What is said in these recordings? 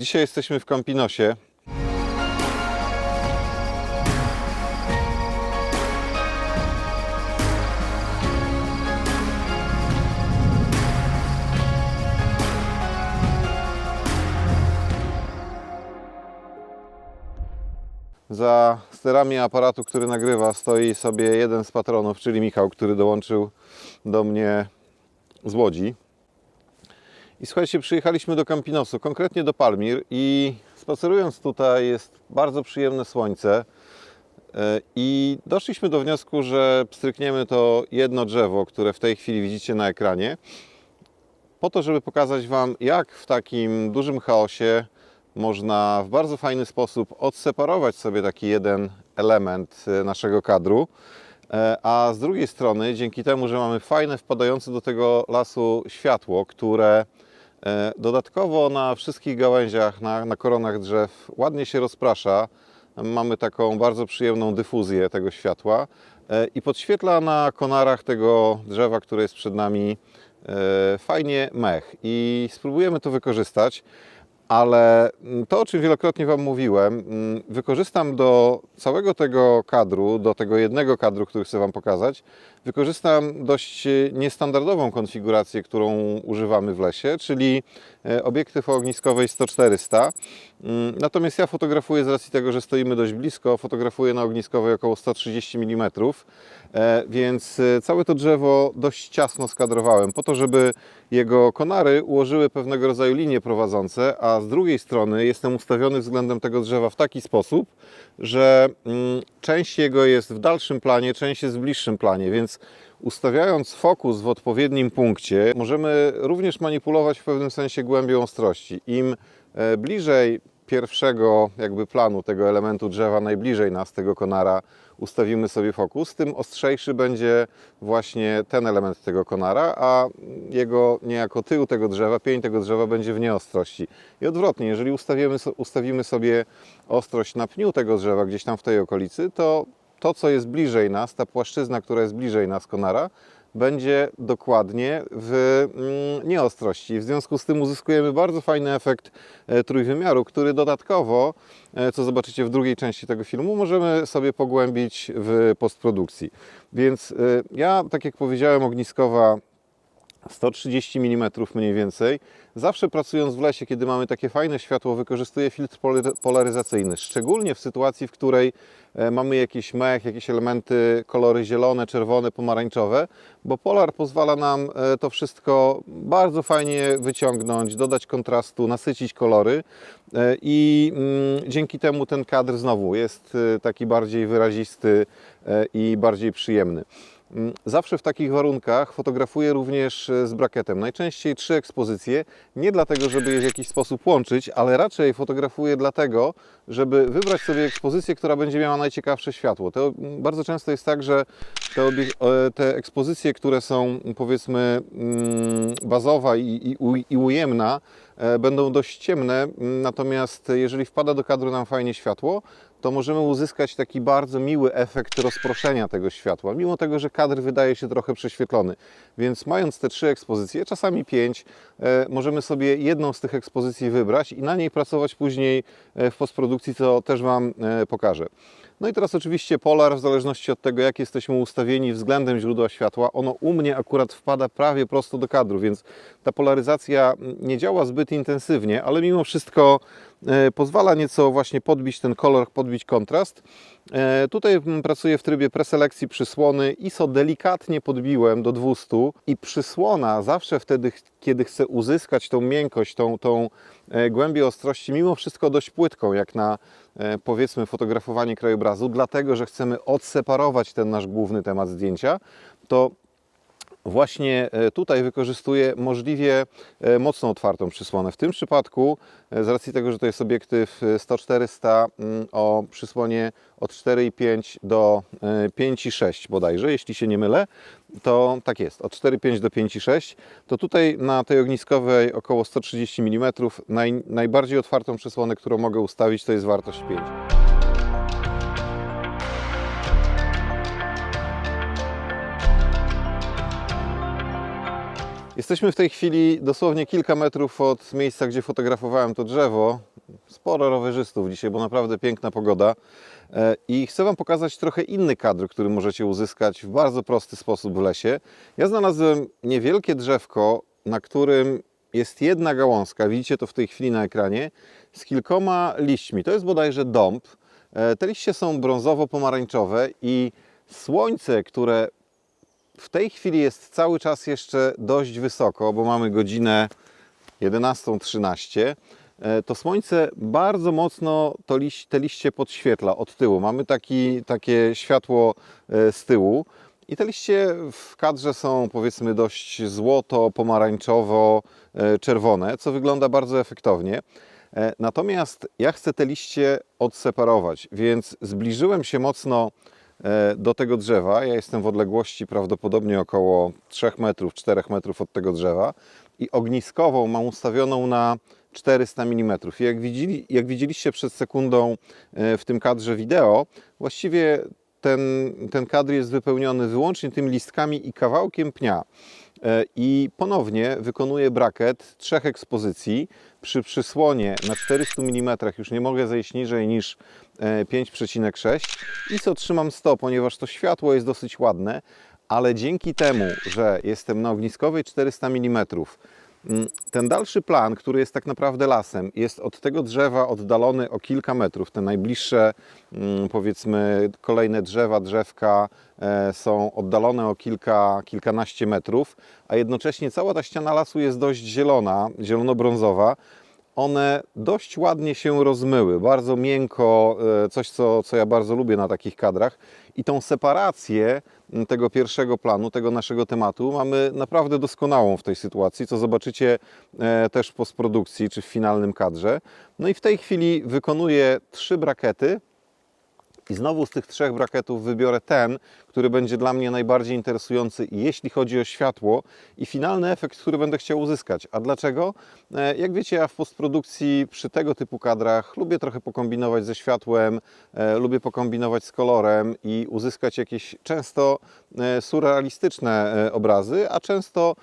Dzisiaj jesteśmy w Campinosie. Za sterami aparatu, który nagrywa, stoi sobie jeden z patronów, czyli Michał, który dołączył do mnie z Łodzi. I słuchajcie, przyjechaliśmy do Campinosu, konkretnie do Palmir i spacerując tutaj jest bardzo przyjemne słońce E, i doszliśmy do wniosku, że pstrykniemy to jedno drzewo, które w tej chwili widzicie na ekranie, po to, żeby pokazać Wam, jak w takim dużym chaosie można w bardzo fajny sposób odseparować sobie taki jeden element e, naszego kadru, E, a z drugiej strony, dzięki temu, że mamy fajne, wpadające do tego lasu światło, które dodatkowo na wszystkich gałęziach, na, na koronach drzew ładnie się rozprasza, mamy taką bardzo przyjemną dyfuzję tego światła e, i podświetla na konarach tego drzewa, które jest przed nami, e, fajnie mech. I spróbujemy to wykorzystać ale mm, to, o czym wielokrotnie Wam mówiłem, mm, wykorzystam do całego tego kadru, do tego jednego kadru, który chcę Wam pokazać, wykorzystam dość e, niestandardową konfigurację, którą używamy w lesie, czyli e, obiektyw o ogniskowej 100-400. Mm, Natomiast ja fotografuję z racji tego, że stoimy dość blisko, fotografuję na ogniskowej około 130 mm, e, więc całe to drzewo dość ciasno skadrowałem, po to, żeby jego konary ułożyły pewnego rodzaju linie prowadzące, a z drugiej strony jestem ustawiony względem tego drzewa w taki sposób, że mm, część jego jest w dalszym planie, część jest w bliższym planie, więc ustawiając fokus w odpowiednim punkcie, możemy również manipulować w pewnym sensie głębią ostrości. Im e, bliżej pierwszego jakby planu tego elementu drzewa, najbliżej nas, tego konara, ustawimy sobie fokus, tym ostrzejszy będzie właśnie ten element tego konara, a jego niejako tył tego drzewa, pień tego drzewa będzie w nieostrości. I odwrotnie, jeżeli ustawimy, ustawimy sobie ostrość na pniu tego drzewa, gdzieś tam w tej okolicy, to to, co jest bliżej nas, ta płaszczyzna, która jest bliżej nas konara, będzie dokładnie w mm, nieostrości. W związku z tym uzyskujemy bardzo fajny efekt e, trójwymiaru, który dodatkowo, e, co zobaczycie w drugiej części tego filmu, możemy sobie pogłębić w postprodukcji. Więc e, ja, tak jak powiedziałem, ogniskowa 130 mm mniej więcej. Zawsze pracując w lesie, kiedy mamy takie fajne światło, wykorzystuję filtr polaryzacyjny. Szczególnie w sytuacji, w której e, mamy jakiś mech, jakieś elementy, kolory zielone, czerwone, pomarańczowe, bo polar pozwala nam e, to wszystko bardzo fajnie wyciągnąć, dodać kontrastu, nasycić kolory e, i mm, dzięki temu ten kadr znowu jest taki bardziej wyrazisty i bardziej przyjemny. Mm, Zawsze w takich warunkach fotografuję również e, z brakietem. Najczęściej trzy ekspozycje, nie dlatego, żeby je w jakiś sposób łączyć, ale raczej fotografuję dlatego, żeby wybrać sobie ekspozycję, która będzie miała najciekawsze światło. To mm, bardzo często jest tak, że te, e, te ekspozycje, które są powiedzmy mm, bazowa i, i, i ujemna, e, będą dość ciemne, natomiast jeżeli wpada do kadru nam fajnie światło, to możemy uzyskać taki bardzo miły efekt rozproszenia tego światła, mimo tego, że kadr wydaje się trochę prześwietlony. Więc mając te trzy ekspozycje, czasami pięć, e, możemy sobie jedną z tych ekspozycji wybrać i na niej pracować później e, w postprodukcji, co też Wam e, pokażę. No i teraz oczywiście polar, w zależności od tego, jak jesteśmy ustawieni względem źródła światła, ono u mnie akurat wpada prawie prosto do kadru, więc ta polaryzacja nie działa zbyt intensywnie, ale mimo wszystko pozwala nieco właśnie podbić ten kolor, podbić kontrast. E, Tutaj mm, pracuję w trybie preselekcji przysłony. ISO delikatnie podbiłem do 200 i przysłona zawsze wtedy, kiedy chcę uzyskać tą miękkość, tą, tą e, głębię ostrości, mimo wszystko dość płytką, jak na e, powiedzmy fotografowanie krajobrazu, dlatego że chcemy odseparować ten nasz główny temat zdjęcia, to właśnie e, tutaj wykorzystuję możliwie e, mocno otwartą przysłonę. W tym przypadku, e, z racji tego, że to jest obiektyw e, 100-400 mm, o przysłonie od 4,5 do e, 5,6 bodajże, jeśli się nie mylę, to tak jest, od 4,5 do 5,6, to tutaj na tej ogniskowej około 130 mm naj, najbardziej otwartą przysłonę, którą mogę ustawić, to jest wartość 5. Jesteśmy w tej chwili dosłownie kilka metrów od miejsca, gdzie fotografowałem to drzewo. sporo rowerzystów dzisiaj, bo naprawdę piękna pogoda. E, I chcę Wam pokazać trochę inny kadr, który możecie uzyskać w bardzo prosty sposób w lesie. Ja znalazłem niewielkie drzewko, na którym jest jedna gałązka, widzicie to w tej chwili na ekranie, z kilkoma liśćmi. To jest bodajże dąb. E, Te liście są brązowo-pomarańczowe i słońce, które w tej chwili jest cały czas jeszcze dość wysoko, bo mamy godzinę 11.13. E, To słońce bardzo mocno to liś, te liście podświetla od tyłu. Mamy taki, takie światło e, z tyłu. I te liście w kadrze są powiedzmy dość złoto, pomarańczowo, e, czerwone, co wygląda bardzo efektownie. Natomiast ja chcę te liście odseparować, więc zbliżyłem się mocno do tego drzewa. Ja jestem w odległości prawdopodobnie około 3 metrów, 4 metrów od tego drzewa i ogniskową mam ustawioną na 400 mm. I jak, widzieli, jak widzieliście przed sekundą e, w tym kadrze wideo, właściwie ten, ten kadr jest wypełniony wyłącznie tymi listkami i kawałkiem pnia. E, I ponownie wykonuję braket trzech ekspozycji. Przy przysłonie na 400 mm już nie mogę zejść niżej niż e, 5,6 i co trzymam 100, ponieważ to światło jest dosyć ładne, ale dzięki temu, że jestem na ogniskowej 400 mm, Mm, Ten dalszy plan, który jest tak naprawdę lasem, jest od tego drzewa oddalony o kilka metrów. Te najbliższe, mm, powiedzmy, kolejne drzewa, drzewka e, są oddalone o kilka, kilkanaście metrów, a jednocześnie cała ta ściana lasu jest dość zielona, zielono-brązowa. One dość ładnie się rozmyły, bardzo miękko, e, coś co, co ja bardzo lubię na takich kadrach. I tą separację tego pierwszego planu, tego naszego tematu mamy naprawdę doskonałą w tej sytuacji, co zobaczycie e, też w postprodukcji czy w finalnym kadrze. No i w tej chwili wykonuję trzy brakety. I znowu z tych trzech brakietów wybiorę ten, który będzie dla mnie najbardziej interesujący, jeśli chodzi o światło i finalny efekt, który będę chciał uzyskać. A dlaczego? E, Jak wiecie, ja w postprodukcji przy tego typu kadrach lubię trochę pokombinować ze światłem, e, lubię pokombinować z kolorem i uzyskać jakieś często e, surrealistyczne obrazy, a często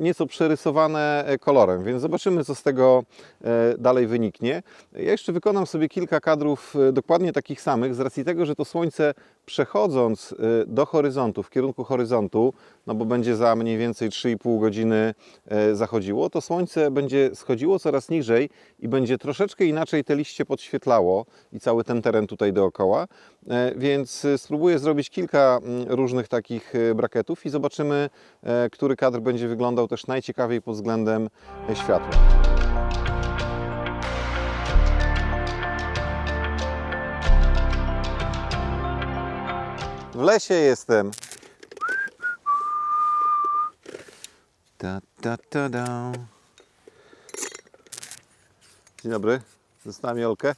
nieco przerysowane kolorem. Więc zobaczymy, co z tego dalej wyniknie. Ja jeszcze wykonam sobie kilka kadrów dokładnie takich samych, z racji tego, że to słońce przechodząc y, do horyzontu, w kierunku horyzontu, no bo będzie za mniej więcej 3,5 godziny e, zachodziło, to słońce będzie schodziło coraz niżej i będzie troszeczkę inaczej te liście podświetlało i cały ten teren tutaj dookoła. E, Więc y, spróbuję zrobić kilka mm, różnych takich y, brakietów i zobaczymy, e, który kadr będzie wyglądał też najciekawiej pod względem światła. W lesie jestem. Ta, ta, ta, da. Dzień dobry, zostałem Olkę.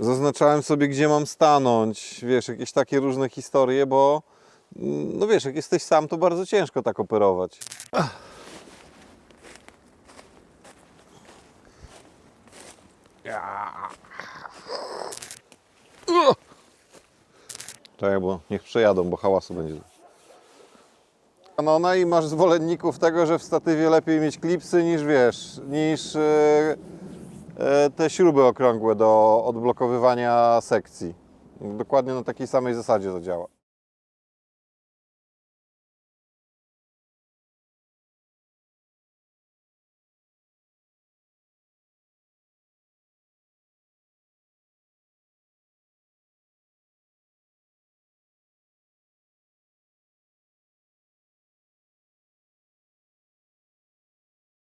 Zaznaczałem sobie, gdzie mam stanąć. Wiesz, jakieś takie różne historie, bo no wiesz, jak jesteś sam, to bardzo ciężko tak operować. Czekaj, bo niech przejadą, bo hałasu będzie. No, no i masz zwolenników tego, że w statywie lepiej mieć klipsy niż wiesz, niż e, e, te śruby okrągłe do odblokowywania sekcji. Dokładnie na takiej samej zasadzie to działa.